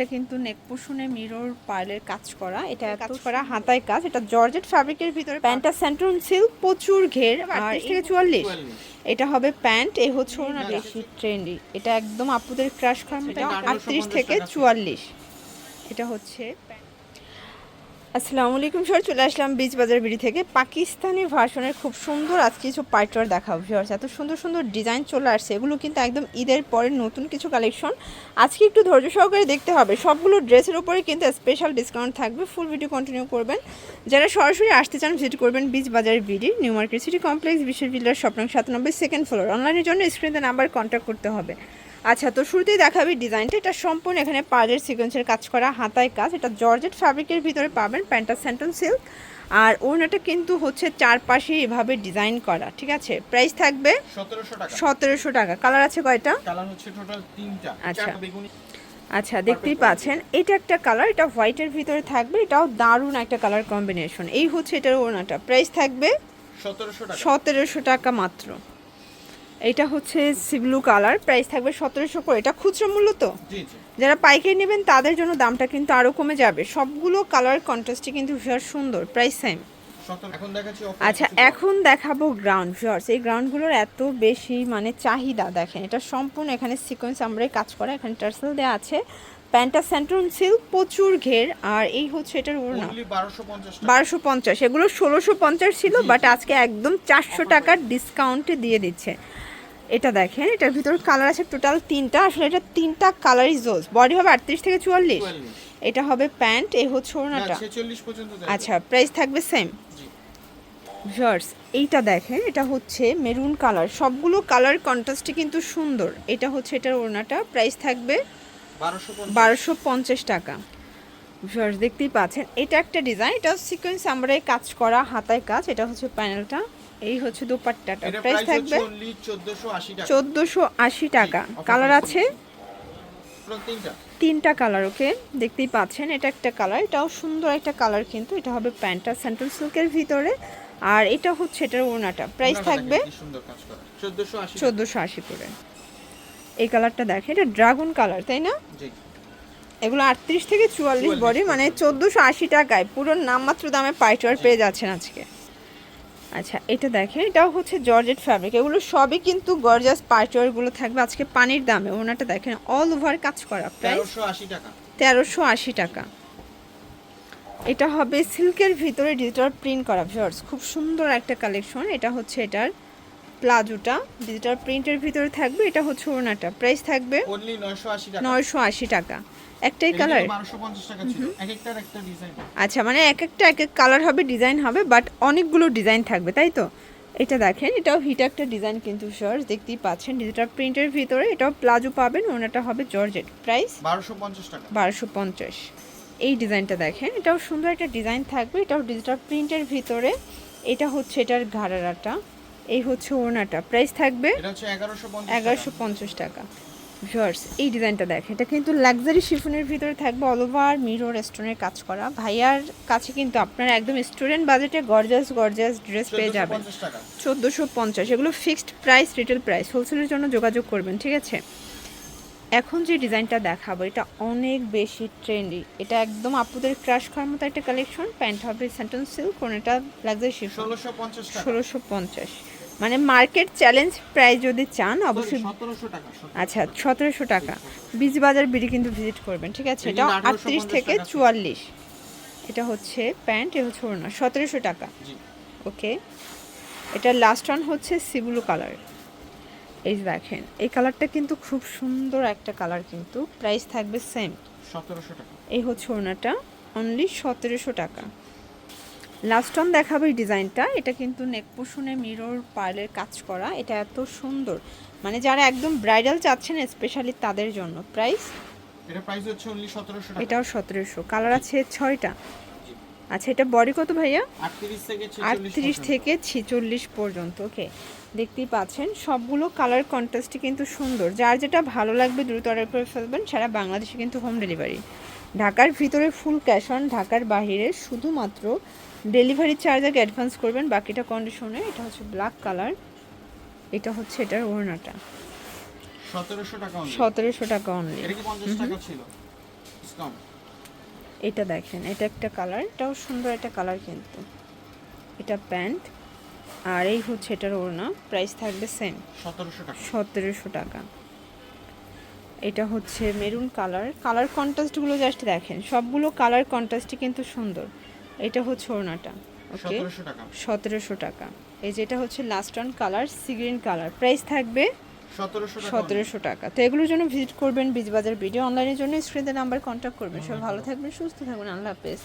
এটা কিন্তু নেক পোষণে মিরর পার্লের কাজ করা। এটা কাজ করা হাতায় কাজ। এটা জর্জেট ফ্যাব্রিকের ভিতরে প্যান্টটা সেন্ট্রন সিল্ক প্রচুর ঘের আর থেকে চুয়াল্লিশ। এটা হবে প্যান্ট এ হচ্ছে না বেশি ট্রেন্ডি এটা একদম আপুদের ক্রাশ খাওয়ার মতো আটত্রিশ থেকে চুয়াল্লিশ। এটা হচ্ছে আসসালামু আলাইকুম স্যার চলে আসলাম বীজ বাজার বিড়ি থেকে। পাকিস্তানি ভার্সনের খুব সুন্দর আজকে কিছু পাইটার দেখাবো ভিউয়ার্স এত সুন্দর সুন্দর ডিজাইন চলে আসছে। এগুলো কিন্তু একদম ঈদের পরে নতুন কিছু কালেকশন আজকে একটু ধৈর্য সহকারে দেখতে হবে। সবগুলো ড্রেসের উপরে কিন্তু স্পেশাল ডিসকাউন্ট থাকবে। ফুল ভিডিও কন্টিনিউ করবেন। যারা সরাসরি আসতে চান ভিজিট করবেন beach Bazar BD new market city complex বিশ্বের বিল্ডার স্বপ্ন সাতানব্বই সেকেন্ড ফ্লোর অনলাইনের জন্য স্ক্রিনে নাম্বার কন্ট্যাক্ট করতে হবে। আচ্ছা তো শুরুতেই দেখাবি ডিজাইনটা। এটা সম্পূর্ণ এখানে পার্লের সিকোয়েন্সের কাজ করা হাতায় কাজ। এটা জর্জেট ফ্যাব্রিকের ভিতরে পাবেন প্যান্টা সেন্টন সিল্ক। আর ওড়নাটা কিন্তু হচ্ছে চারপাশে এভাবে ডিজাইন করা ঠিক আছে? প্রাইস থাকবে সতেরোশো টাকা। কালার আছে কয়টা? কালার হচ্ছে টোটাল তিনটা। আচ্ছা। আচ্ছা দেখতেই পাচ্ছেন। এটা একটা কালার এটা হোয়াইটের ভিতরে থাকবে এটাও দারুণ একটা কালার কম্বিনেশন। এই হচ্ছে এটার ওড়নাটা। প্রাইস থাকবে সতেরোশো টাকা মাত্র। এটা হচ্ছে সিব্লু কালার প্রাইস থাকবে সতেরোশো করে। এটা খুচরো মূল্য তো? যারা পাইকারি নেবেন তাদের জন্য দামটা কিন্তু আরও কমে যাবে। সবগুলো কালার কন্ট্রাস্টই কিন্তু ভীষণ সুন্দর প্রাইস সেম আচ্ছা এখন দেখাবো গ্রাউন্ড ভিউয়ার্স এই গ্রাউন্ডগুলোর এত বেশি মানে চাহিদা দেখেন। এটা সম্পূর্ণ এখানে সিকোয়েন্স আমরা কাজ করা। এখানে টার্সেল দেওয়া আছে। প্যান্টা সেন্ট্রন সিল্ক প্রচুর ঘের আর এই হচ্ছে এটার পঞ্চাশ টাকা। বারোশো পঞ্চাশ। এগুলো ষোলোশো পঞ্চাশ ছিল বাট আজকে একদম চারশো টাকার ডিসকাউন্টে দিয়ে দিচ্ছে। এটা দেখেন এটার ভিতর কালার আছে টোটাল তিনটা। আসলে এটা তিনটা কালারই জোস বডি হবে আটত্রিশ থেকে চুয়াল্লিশ। এটা হবে প্যান্ট এই হচ্ছে ওড়নাটা। আচ্ছা প্রাইস থাকবে সেম জি। ভিউয়ার্স এইটা দেখেন এটা হচ্ছে মেরুন কালার সবগুলো কালার কন্ট্রাস্টই কিন্তু সুন্দর। এটা হচ্ছে এটার ওড়নাটা। প্রাইস থাকবে বারোশো পঞ্চাশ। বারোশো পঞ্চাশ টাকা। ভিউয়ার্স দেখতেই পাচ্ছেন। এটা একটা ডিজাইন এটা সিকোয়েন্স আমরা কাজ করা হাতায় কাজ এটা হচ্ছে প্যানেলটা এই হচ্ছে দুপাট্টাটা। প্রাইস থাকবে চোদ্দোশো আশি টাকা। কালার আছে? তিনটা। তিনটা কালার ওকে দেখতেই পাচ্ছেন এটা একটা কালার এটাও সুন্দর একটা কালার কিন্তু। এটা হবে প্যান্টটা সেন্ট্রাল সিল্কের ভিতরে। আর এটা হচ্ছে এটার ওড়নাটা। প্রাইস থাকবে দেখেন সুন্দর কাজ করা। চোদ্দোশো আশি করে। এই কালারটা দেখেন এটা ড্রাগন কালার তাই না? জি। এগুলো আটত্রিশ থেকে চুয়াল্লিশ বডি মানে চোদ্দোশো আশি টাকায়। পুরো নামমাত্র দামে পাইটার পেয়ে যাচ্ছেন আজকে। আচ্ছা এটা দেখেন এটাও হচ্ছে জর্জেট ফ্যাব্রিক এগুলো সবই কিন্তু গর্জাস পার্টওয়ারগুলো থাকবে। আজকে পানির দামে ওনাটা দেখেন অল ওভার কাজ করা প্রাইস তেরোশো আশি টাকা। এটা হবে সিল্কের ভিতরে ডিজিটাল প্রিন্ট করা ভিউয়ার্স খুব সুন্দর একটা কালেকশন এটা হচ্ছে এটার প্লাজোটা ডিজিটাল প্রিন্টের ভিতরে থাকবে এটা হচ্ছে ওনাটা প্রাইস থাকবে নয়শো আশি টাকা। একটাই কালার বারোশো পঞ্চাশ টাকা ছিল। এক একটার একটা ডিজাইন আচ্ছা মানে এক একটা এক এক কালার হবে ডিজাইন হবে বাট অনেকগুলো ডিজাইন থাকবে তাই তো? এটা দেখেন এটাও হিট একটা ডিজাইন কিন্তু শর্টস দেখতেই পাচ্ছেন ডিজিটাল প্রিন্টের ভিতরে এটাও প্লাজো পাবেন ওনাটা হবে জর্জেট প্রাইস বারোশো পঞ্চাশ টাকা। বারোশো পঞ্চাশ। এই ডিজাইনটা দেখেন এটাও সুন্দর একটা ডিজাইন থাকবে এটাও ডিজিটাল প্রিন্টের ভিতরে। এটা হচ্ছে এটার ঘাড়ারাটা। এই হচ্ছে ওড়নাটা। প্রাইস থাকবে এগারোশো পঞ্চাশ টাকা। ভিউয়ার্স এই ডিজাইনটা দেখেন। এটা কিন্তু লাক্সারি শিফনের ভিতরে থাকবে অল ওভার মিরর স্টোনের কাজ করা। ভাইয়ার কাছে কিন্তু আপনারা একদম স্টুডেন্ট বাজেটে গর্জাস গর্জাস ড্রেস পেয়ে যাবেন। চোদ্দোশো পঞ্চাশ এগুলো ফিক্সড প্রাইস রিটেল প্রাইস হোলসেলের জন্য যোগাযোগ করবেন ঠিক আছে? এখন যে ডিজাইনটা দেখাবো এটা অনেক বেশি ট্রেন্ডি এটা একদম আপুদের ক্রাশ খাওয়ার মতো একটা কালেকশন প্যান্ট হবে সেন্টন সিল্ক কোন এটা লাক্সারি শিফন ষোলোশো পঞ্চাশ ষোলোশো পঞ্চাশ। মানে মার্কেট চ্যালেঞ্জ প্রাইস যদি চান অবশ্যই আচ্ছা সতেরোশো টাকা। বীজ বাজার বিড়ি কিন্তু ভিজিট করবেন ঠিক আছে? এটা আটত্রিশ থেকে চুয়াল্লিশ। এটা হচ্ছে প্যান্ট এ হচ্ছে ওড়না সতেরোশো টাকা। ওকে? এটা লাস্ট ওয়ান হচ্ছে সিবুলু কালার এই যে দেখেন এই কালারটা কিন্তু খুব সুন্দর একটা কালার কিন্তু। প্রাইস থাকবে সেম সতেরোশো টাকা। এই হচ্ছে ওড়নাটা অনলি সতেরোশো টাকা। লাস্ট অন দেখাবো এই ডিজাইনটা। এটা কিন্তু নেক পোষণে মিরর পার্লের কাজ করা। এটা এত সুন্দর। মানে যারা একদম ব্রাইডাল চাচ্ছেন স্পেশালি তাদের জন্য। প্রাইস এটা প্রাইস হচ্ছে অনলি সতেরোশো টাকা। এটাও সতেরোশো। কালার আছে ছয়টা। জি। আচ্ছা এটা বডি কত ভাইয়া? আটত্রিশ থেকে আটত্রিশ থেকে ছিচল্লিশ পর্যন্ত ওকে দেখতেই পাচ্ছেন সবগুলো কালার কন্ট্রাস্টই কিন্তু সুন্দর। যার যেটা ভালো লাগবে দ্রুত অর্ডার করে ফেলবেন সারা বাংলাদেশে কিন্তু হোম ডেলিভারি ঢাকার ভিতরে ফুল ক্যাশ অন ঢাকার বাইরে শুধুমাত্র ডেলিভারি চার্জ আগে অ্যাডভান্স করবেন বাকিটা কন্ডিশনে এটা হচ্ছে ব্ল্যাক কালার এটা হচ্ছে এটার ওড়নাটা। সতেরোশো টাকা অনলি এটা দেখেন এটা একটা কালার এটাও সুন্দর একটা কালার কিন্তু। এটা প্যান্ট আর এই হচ্ছে এটার ওড়না প্রাইস থাকবে সেম সতেরোশো টাকা। এটা হচ্ছে মেরুন কালার কালার কন্ট্রাস্টগুলো জাস্ট দেখেন সবগুলো কালার কন্ট্রাস্টই কিন্তু সুন্দর। এটা হচ্ছে ওড়নাটা ওকে সতেরোশো টাকা। এই যেটা হচ্ছে last on colour sea green colour price থাকবে সতেরোশো টাকা। তো এগুলোর জন্য ভিজিট করবেন বীজবাজার ভিডিও অনলাইনের জন্য স্ক্রিনে নাম্বার কন্ট্যাক্ট করবেন। সব ভালো থাকবেন সুস্থ থাকবেন। আল্লাহ হাফেজ।